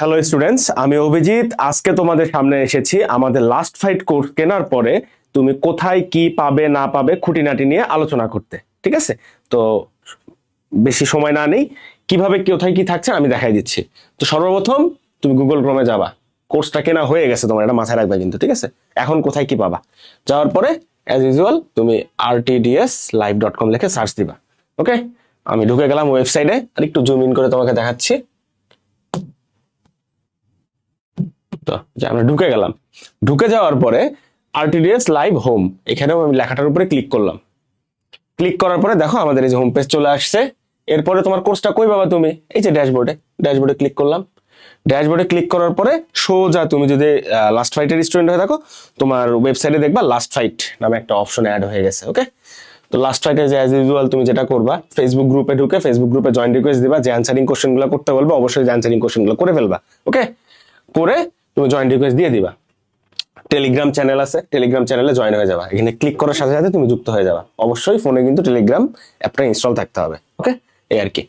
Hello students আমি অভিজিৎ। আজকে তোমাদের সামনে এসেছি আমাদের লাস্ট ফাইট কোর্স কেনার পরে তুমি কোথায়, কি পাবে, না পাবে খুঁটিনাটি নিয়ে আলোচনা করতে। ঠিক আছে? তো বেশি সময় না নেই। কীভাবে, কোথায়, কি থাকছে আমি দেখাই দিচ্ছি। তো সর্বপ্রথম তুমি গুগল ক্রমে যাবা। কোর্সটা কেনা হয়ে গেছে তোমার, এটা মাথায় রাখবে কিন্তু, ঠিক আছে? এখন কোথায়, কি পাবা? যাওয়ার পরে অ্যাজ ইউজুয়াল তুমি আর টি লাইভ ডট কম লিখে সার্চ দিবা। ওকে আমি ঢুকে গেলাম ওয়েবসাইটে আর একটু জুম ইন করে তোমাকে দেখাচ্ছি। যে আমরা ঢুকে গেলাম। ঢুকে যাওয়ার পরে আরটিডিএস লাইভ হোম এখানেও আমি লেখাটার উপরে ক্লিক করলাম। ক্লিক করার পরে দেখো আমাদের এই যে হোম পেজ চলে আসছে। এরপরে তোমার কোর্সটা কই পাবা তুমি? এই যে ড্যাশবোর্ডে ড্যাশবোর্ডে ক্লিক করলাম। ড্যাশবোর্ডে ক্লিক করার পরে সোজা তুমি যদি লাস্ট ফাইটের স্টুডেন্ট হয়ে থাকো, তোমার ওয়েবসাইটে দেখবা লাস্ট ফাইট নামে একটা অপশন অ্যাড হয়ে গেছে ওকে তো লাস্ট ফাইটে যে অ্যাজ ইউজুয়াল তুমি যেটা করবা ফেসবুক গ্রুপে ঢুকে ফেসবুক গ্রুপে জয়েন রিকোয়েস্ট দিবা, যে অ্যান্সারিং কোশ্চেনগুলো করতে বলবে, অবশ্যই যে কোশ্চেনগুলো করে ফেলবা ওকে করে তুমি জয়েন রিকোয়েস্ট দিয়ে দিবা। টেলিগ্রাম চ্যানেল আছে টেলিগ্রাম চ্যানেলে জয়েন হয়ে যাবা। এখানে ক্লিক করার সাথে সাথে তুমি যুক্ত হয়ে যাবা। অবশ্যই ফোনে কিন্তু টেলিগ্রাম অ্যাপটা ইনস্টল থাকতে হবে ওকে এই আর কি।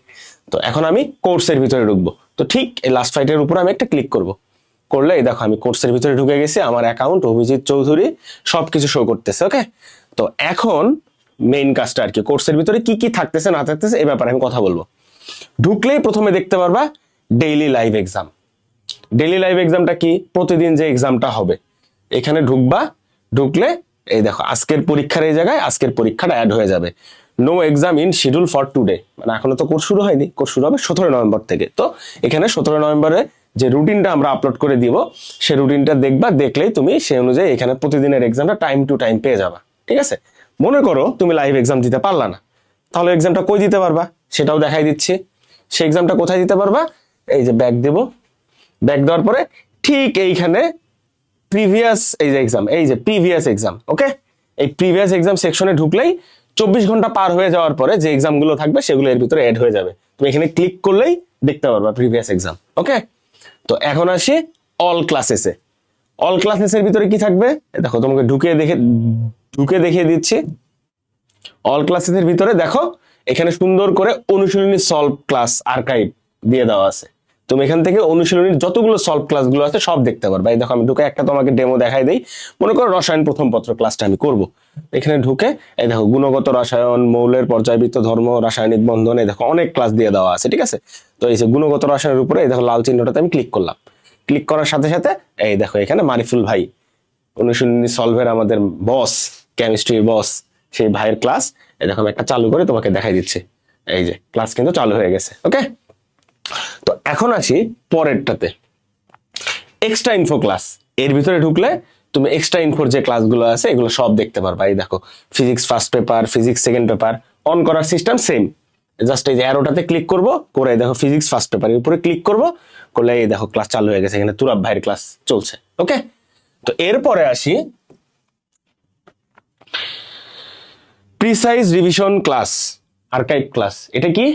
তো এখন আমি কোর্সের ভিতরে ঢুকবো। তো ঠিক এই লাস্ট ফাইটের উপর আমি একটা ক্লিক করব। করলে, এই দেখো আমি কোর্সের ভিতরে ঢুকে গেছি, আমার অ্যাকাউন্ট অভিজিৎ চৌধুরী সব কিছু শো করতেছে ওকে তো এখন মেইন কাজটা আর কি কোর্সের ভিতরে কি কি থাকতেছে না থাকতেছে এ ব্যাপারে আমি কথা বলব। ঢুকলেই প্রথমে দেখতে পারবা daily live exam daily live এক্সামটা কি? প্রতিদিন যে এক্সামটা হবে। এখানে ঢুকবা, ঢুকলে, এই দেখো, আজকের পরীক্ষার এই জায়গায় আজকের পরীক্ষাটা অ্যাড হয়ে যাবে। No exam in schedule for today মানে এখনও তো কোর্স শুরু হয়নি কোর্স শুরু হবে সতেরো নভেম্বর থেকে। তো এখানে সতেরো নভেম্বরে যে রুটিনটা আমরা আপলোড করে দিব, সে রুটিনটা দেখবা, দেখলেই তুমি সেই অনুযায়ী এখানে প্রতিদিনের এক্সামটা টাইম টু টাইম পেয়ে যাবা। ঠিক আছে? মনে করো তুমি লাইভ এক্সাম দিতে পারলা না। তাহলে এক্সামটা কই দিতে পারবা? সেটাও দেখাই দিচ্ছি। সেই এক্সামটা কোথায় দিতে পারবা? এই যে ব্যাক দেবো। ব্যাক দেওয়ার পরে ঠিক এইখানে প্রিভিয়াস এই যে এক্সাম এই যে প্রিভিয়াস এক্সাম ওকে এই প্রিভিয়াস এক্সাম সেকশনে ঢুকলেই চব্বিশ ঘণ্টা পার হয়ে যাওয়ার পরে যে এক্সামগুলো থাকবে সেগুলো এর ভিতরে অ্যাড হয়ে যাবে। তুমি এখানে ক্লিক করলেই দেখতে পারবা প্রিভিয়াস এক্সাম ওকে তো এখন আসি অল ক্লাসেসে অল ক্লাসেসের ভিতরে কি থাকবে? দেখো, তোমাকে ঢুকে দেখে, ঢুকে দেখিয়ে দিচ্ছি। অল ক্লাসেসের ভিতরে দেখো, এখানে সুন্দর করে অনুশীলনী সলভ ক্লাস আর্কাইভ দিয়ে দেওয়া আছে। তুমি এখান থেকে অনুশীলনীর যতগুলো সলভ ক্লাসগুলো আছে সব দেখতে পারবে। এই দেখো, আমি ঢুকে একটা তোমাকে ডেমো দেখাই দেই। মনে করো রসায়ন প্রথম পত্র ক্লাসটা আমি করব। এখানে ঢুকে, এই দেখো, গুণগত রসায়ন, মৌলের পর্যায়বৃত্ত ধর্ম, রাসায়নিক বন্ধন, এই দেখো, অনেক ক্লাস দিয়ে দেওয়া আছে, ঠিক আছে? তো এই যে গুণগত রসায়নের উপরে, এই দেখো, লাল চিহ্নটাতে আমি ক্লিক করলাম। ক্লিক করার সাথে সাথে, এই দেখো, এখানে মারিফুল ভাই, অনুশীলনী সলভের আমাদের বস কেমিস্ট্রির বস সেই ভাইয়ের ক্লাস এই দেখো, আমি একটা চালু করে তোমাকে দেখাই দিচ্ছি। এই যে ক্লাস কিন্তু চালু হয়ে গেছে ওকে এখন আসি পরেরটাতে। এক্সট্রা ইনফো ক্লাস এর ভিতরে ঢুকলে তুমি এক্সট্রা ইনফোর যে ক্লাসগুলো আছে, এগুলো সব দেখতে পারবা। এই দেখো physics first paper physics second paper on করার সিস্টেম সেম জাস্ট এই যে অ্যারোটাতে ক্লিক করব, করে দেখো ফিজিক্স ফার্স্ট পেপারের উপরে ক্লিক করব, করলে এই দেখো ক্লাস চালু হয়ে গেছে, এখানে তুরাব ভাইয়ের ক্লাস চলছে। ওকে তো এরপরে আসি precise revision class archive class এটা কি?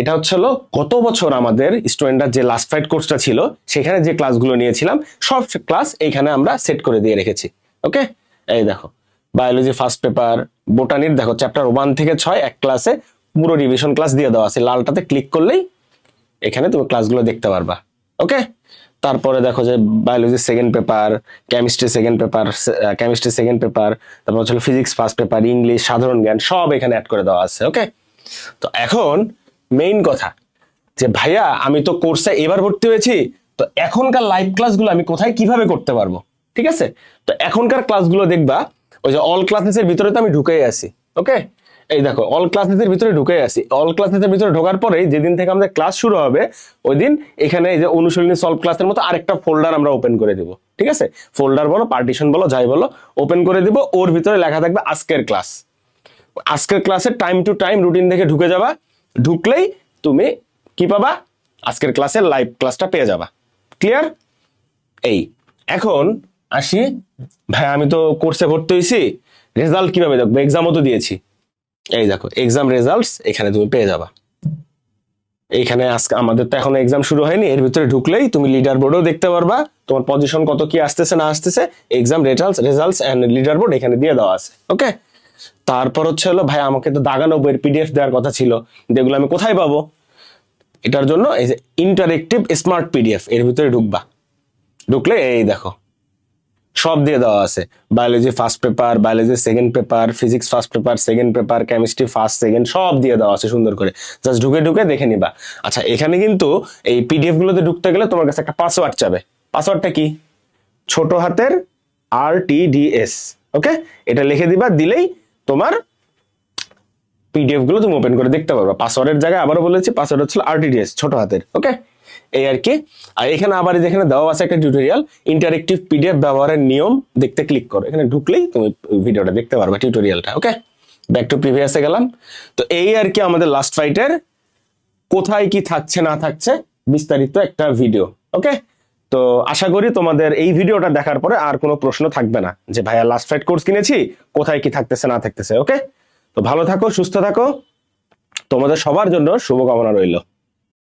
এটা হচ্ছে হলো গত বছর আমাদের স্টুডেন্টরা যে লাস্ট ফাইট কোর্সটা ছিল, সেখানে যে ক্লাসগুলো নিয়েছিলাম, সব ক্লাস এইখানে আমরা সেট করে দিয়ে রেখেছি ওকে এই দেখো বায়োলজি ফার্স্ট পেপার বোটানির দেখো চ্যাপ্টার ওয়ান থেকে ছয়, এক ক্লাসে পুরো রিভিশন ক্লাস দিয়ে দেওয়া আছে, লালটাতে ক্লিক করলেই এখানে তুমি ক্লাসগুলো দেখতে পারবা ওকে তারপরে দেখো যে biology second paper chemistry second paper chemistry second paper তারপর হচ্ছে ফিজিক্স ফার্স্ট পেপার ইংলিশ সাধারণ জ্ঞান, সব এখানে অ্যাড করে দেওয়া আছে ওকে তো এখন মেইন কথা যে, ভাইয়া, আমি তো কোর্সে এবার ভর্তি হয়েছি, তো এখনকার লাইভ ক্লাসগুলো আমি কোথায় কীভাবে করতে পারব? ঠিক আছে? তো এখনকার ক্লাসগুলো দেখবা, ওই যে অল ক্লাসেসের ভিতরে তো আমি ঢুকেই আছি ওকে এই দেখো অল ক্লাসেসের ভিতরে ঢুকে আসি অল ক্লাসেসের ভিতরে ঢোকার পরেই যেদিন থেকে আমাদের ক্লাস শুরু হবে, ওই দিন এখানে এই যে অনুশীলনী সলভ ক্লাসের মতো আরেকটা ফোল্ডার আমরা ওপেন করে দিব, ঠিক আছে? ফোল্ডার বলো পার্টিশন বলো, যাই বলো ওপেন করে দিব, ওর ভিতরে লেখা থাকবে আজকের ক্লাস আজকের ক্লাসে টাইম টু টাইম রুটিন দেখে ঢুকে যাবা ঢুকলেই তুমি কি পাবা? আজকের ক্লাসের লাইভ ক্লাসটা পেয়ে যাবা। ক্লিয়ার এই, এখন আসি। ভাই, আমি তো কোর্সে ভর্তি হয়েছি রেজাল্ট কীভাবে দেখব? এক্সামও তো দিয়েছি। এই দেখো এক্সাম রেজাল্টস এখানে তুমি পেয়ে যাবা। এইখানে আজকে আমাদের তো এখন এক্সাম শুরু হয়নি। এর ভিতরে ঢুকলেই তুমি লিডার বোর্ডও দেখতে পারবা। তোমার পজিশন কত কি আসতেছে, না আসতেছে exam results results and leader board এখানে দিয়ে দেওয়া আছে। ওকে তারপর হচ্ছে হলো, ভাই, আমাকে তো দাগানো বইয়ের পিডিএফ দেওয়ার কথা ছিল যেগুলো আমি কোথায় পাবো? এটার জন্য এই যে ইন্টারেক্টিভ স্মার্ট পিডিএফ এর ভিতরে ঢুকবা। ঢুকলে এই দেখো, সব দিয়ে দেওয়া আছে। Biology first paper biology second paper physics first paper second paper chemistry first second সব দিয়ে দেওয়া আছে সুন্দর করে। জাস্ট ঢুকে ঢুকে দেখে নিবা। আচ্ছা এখানে কিন্তু এই পিডিএফ গুলোতে ঢুকতে গেলে তোমার কাছে একটা পাসওয়ার্ড চাবে। পাসওয়ার্ডটা কি? ছোট হাতের আর টি ডি এস ওকে এটা লিখে দিবা, দিলেই তোমার পিডিএফগুলো তুমি ওপেন করে দেখতে পারবা। পাসওয়ার্ডের জায়গায় আবারও বলেছি পাসওয়ার্ড হচ্ছে আরটিডিএস ছোট হাতের ওকে এই আর কি। আর এখানে আবার যেখানে দেওয়া আছে একটা টিউটোরিয়াল ইন্টারেক্টিভ পিডিএফ ব্যবহারের নিয়ম দেখতে ক্লিক করো। এখানে ঢুকলেই তুমি ভিডিওটা দেখতে পারবা টিউটোরিয়ালটা ওকে ব্যাক টু প্রিভিয়াসে গেলাম। তো এই আর কি আমাদের লাস্ট ফাইটের কোথায় কি থাকছে, না থাকছে, বিস্তারিত একটা ভিডিও ওকে তো আশা করি তোমাদের এই ভিডিওটা দেখার পরে আর কোনো প্রশ্ন থাকবে না যে ভাইয়া লাস্ট ফাইট কোর্স কিনেছি, কোথায় কি থাকতেছে, না থাকতেছে ওকে তো ভালো থাকো, সুস্থ থাকো। তোমাদের সবার জন্য শুভকামনা রইল।